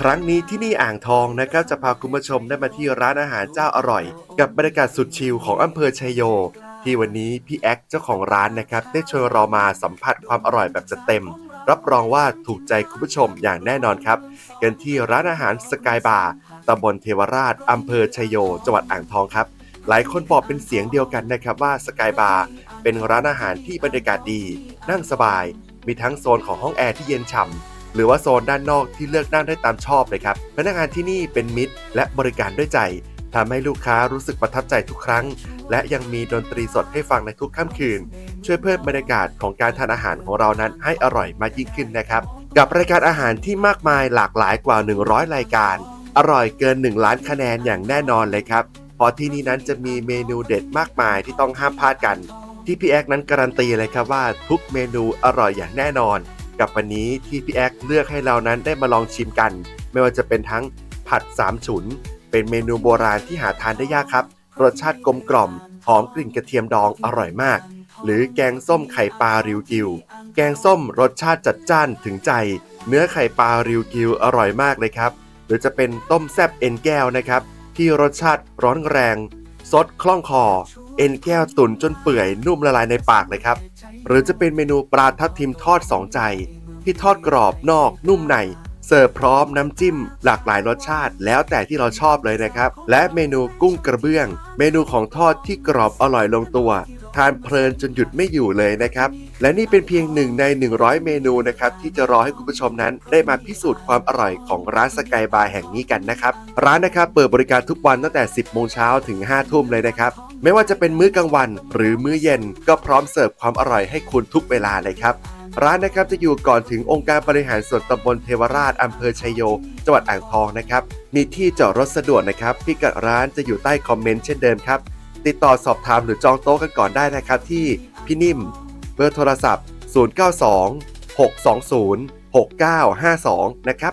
ครั้งนี้ที่นี่อ่างทองนะครับจะพาคุณผู้ชมได้มาที่ร้านอาหารเจ้าอร่อย กับบรรยากาศสุดชิลของอำเภอชัยโย ที่วันนี้พี่แอ๊กเจ้าของร้านนะครับได้ชวนเรามาสัมผัสความอร่อยแบบจัดเต็ม รับรองว่าถูกใจคุณผู้ชมอย่างแน่นอนครับ กันที่ร้านอาหารสกายบาร์ตำบลเทวราชอำเภอชัยโย จังหวัดอ่างทองครับ หลายคนบอกเป็นเสียงเดียวกันนะครับว่าสกายบาร์เป็นร้านอาหารที่บรรยากาศดี นั่งสบาย มีทั้งโซนของห้องแอร์ที่เย็นฉ่ำ หรือว่าโซนด้านนอกที่เลือกนั่งได้ตามชอบเลยครับ พนักงานที่นี่เป็นมิตร และบริการด้วยใจทำให้ลูกค้ารู้สึกประทับใจทุกครั้ง และยังมีดนตรีสดให้ฟังในทุกค่ำคืน ช่วยเพิ่มบรรยากาศของการทานอาหารของเรานั้นให้อร่อยมากยิ่งขึ้นนะครับ กับรายการอาหารที่มากมายหลากหลายกว่า 100 รายการ อร่อยเกิน 1 ล้านคะแนนอย่างแน่นอนเลยครับเพราะที่นี่นั้นจะมีเมนูเด็ดมากมายที่ต้องห้ามพลาดกัน ที่พี่แอ๊กนั้นการันตีเลยครับว่า ทุกเมนูอร่อยอย่างแน่นอน กับวันนี้ที่พี่แอ๊กเลือกให้เรานั้นได้มาลองชิมกัน ไม่ว่าจะเป็นทั้งผัดสามฉุน เป็นเมนูโบราณที่หาทานได้ยากครับ รสชาติกลมกล่อมหอมกลิ่นกระเทียมดองอร่อยมาก หรือแกงส้มไข่ปลาริวกิว แกงส้มรสชาติจัดจ้านถึงใจ เนื้อไข่ปลาริวกิวอร่อยมากเลยครับ หรือจะเป็นต้มแซบเอ็นแก้วนะครับ ที่รสชาติร้อนแรง ซดคล่องคอ เอ็นแก้วตุ๋นจนเปื่อยนุ่มละลายในปากเลยครับ หรือจะเป็นเมนูปลาทับทิมทอดสองใจ ที่ทอดกรอบนอกนุ่มใน เสิร์ฟพร้อมน้ำจิ้ม หลากหลายรสชาติ แล้วแต่ที่เราชอบเลยนะครับ และเมนูกุ้งกระเบื้อง เมนูของทอดที่กรอบอร่อยลงตัว ทานเพลินจนหยุดไม่อยู่เลยนะครับ และนี่เป็นเพียงหนึ่งใน 100 เมนูนะครับ ที่จะรอให้คุณผู้ชมนั้นได้มาพิสูจน์ความอร่อยของร้านสกายบาร์แห่งนี้กันนะครับ ร้านนะครับเปิดบริการทุกวันตั้งแต่ 10 โมงเช้าถึง 5 ทุ่มเลยนะครับ ไม่ว่าจะเป็นมื้อกลางวันหรือมื้อเย็น ก็พร้อมเสิร์ฟความอร่อยให้คุณทุกเวลาเลยครับร้านนะครับจะอยู่ก่อนถึงองค์การบริหารส่วนตำบลเทวราชอำเภอชัยโย จังหวัดอ่างทองนะครับ มีที่จอดรถสะดวกนะครับ พิกัดร้านจะอยู่ใต้คอมเมนต์เช่นเดิมครับ ติดต่อสอบถามหรือจองโต๊ะกันก่อนได้นะครับที่พี่นิ่มเบอร์โทรศัพท์ 092 620 6952 นะครับ